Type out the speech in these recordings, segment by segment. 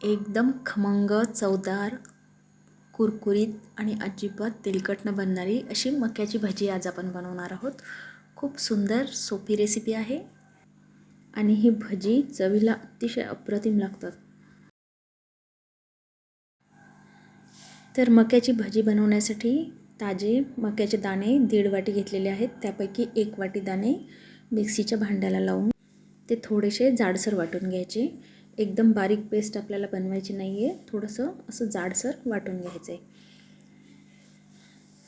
एकदम खमंग चवदार कुरकुरीत आणि अजिबात तेलकट न बनणारी अशी मक्याची भजी आज आपण बनवणार आहोत. खूप सुंदर सोपी रेसिपी आहे. आणि ही भजी चवीला अतिशय अप्रतिम लागतात. तर मक्याची भजी बनवण्यासाठी ताजे मक्याचे दाणे दीड वाटी घेतलेले आहेत. त्यापैकी एक वाटी दाणे मिक्सीच्या भांड्याला लावून ते थोडेसे जाडसर वाटून घ्यायचे. एकदम बारीक पेस्ट आपल्याला बनवायची नाही आहे थोडंसं असं जाडसर वाटून घ्यायचं आहे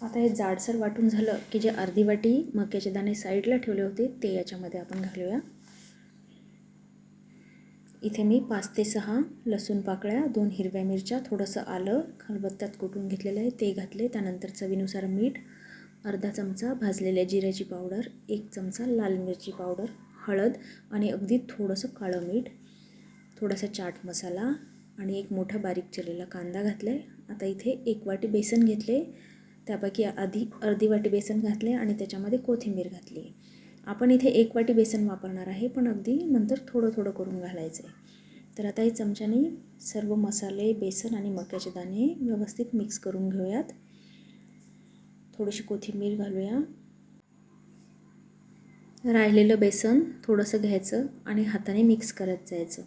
आता हे जाडसर वाटून झालं की जे अर्धी वाटी मक्याचे दाणे साईडला ठेवले होते ते याच्यामध्ये आपण घालूया. इथे मी पाच ते सहा लसूण पाकळ्या दोन हिरव्या मिरच्या थोडंसं आलं खलबत्त्यात कुटून घेतलेलं आहे ते घातले. त्यानंतर चवीनुसार मीठ अर्धा चमचा भाजलेल्या जिऱ्याची पावडर एक चमचा लाल मिरची पावडर हळद आणि अगदी थोडंसं काळं मीठ. थोडासा चाट मसाला आणि एक मोठा बारीक चिरलेला कांदा घातला आहे आता इथे एक वाटी बेसन घेतले त्यापैकी आधी अर्धी वाटी बेसन घातले आणि त्याच्यामध्ये कोथिंबीर घातली आपण इथे एक वाटी बेसन वापरणार आहे पण अगदी नंतर थोडं थोडं करून घालायचं आहे तर आता हे चमच्याने सर्व मसाले बेसन आणि मक्याचे दाणे व्यवस्थित मिक्स करून घेऊयात. थोडीशी कोथिंबीर घालूया. राहिलेलं बेसन थोडंसं घ्यायचं आणि हाताने मिक्स करत जायचं.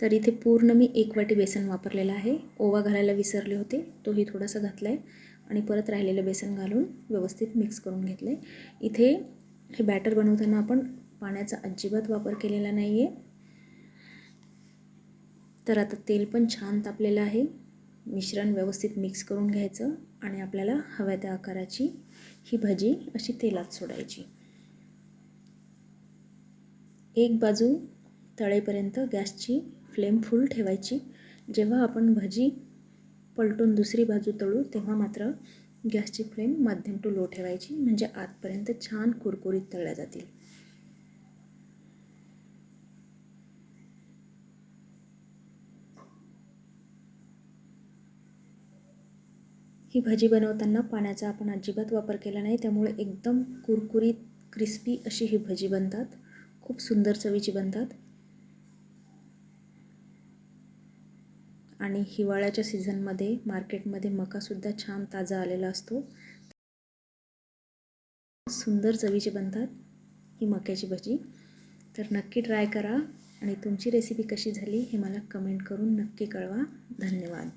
तर इथे पूर्ण मी एक वाटी बेसन वापरलेलं आहे. ओवा घालायला विसरले होते. तोही थोडासा घातला आहे आणि परत राहिलेलं बेसन घालून व्यवस्थित मिक्स करून घेतलं आहे इथे हे बॅटर बनवताना आपण पाण्याचा अजिबात वापर केलेला नाही आहे तर आता तेल पण छान तापलेलं आहे. मिश्रण व्यवस्थित मिक्स करून घ्यायचं आणि आपल्याला हव्या त्या आकाराची ही भजी अशी तेलात सोडायची. एक बाजू तळेपर्यंत गॅसची फ्लेम फुल ठेवायची. जेव्हा आपण भजी पलटून दुसरी बाजू तळू तेव्हा मात्र गॅसची फ्लेम मध्यम टू लो ठेवायची म्हणजे आतपर्यंत छान कुरकुरीत तळल्या जातील. ही भजी बनवताना पाण्याचा आपण अजिबात वापर केला नाही त्यामुळे एकदम कुरकुरीत क्रिस्पी अशी ही भजी बनतात. खूप सुंदर चवीची बनतात. आणि हिवाळ्याच्या सीझनमध्ये मार्केटमध्ये मकासुद्धा छान ताजा आलेला असतो. सुंदर चवीचे बनतात ही मक्याची भजी. तर नक्की ट्राय करा आणि तुमची रेसिपी कशी झाली हे मला कमेंट करून नक्की कळवा. धन्यवाद.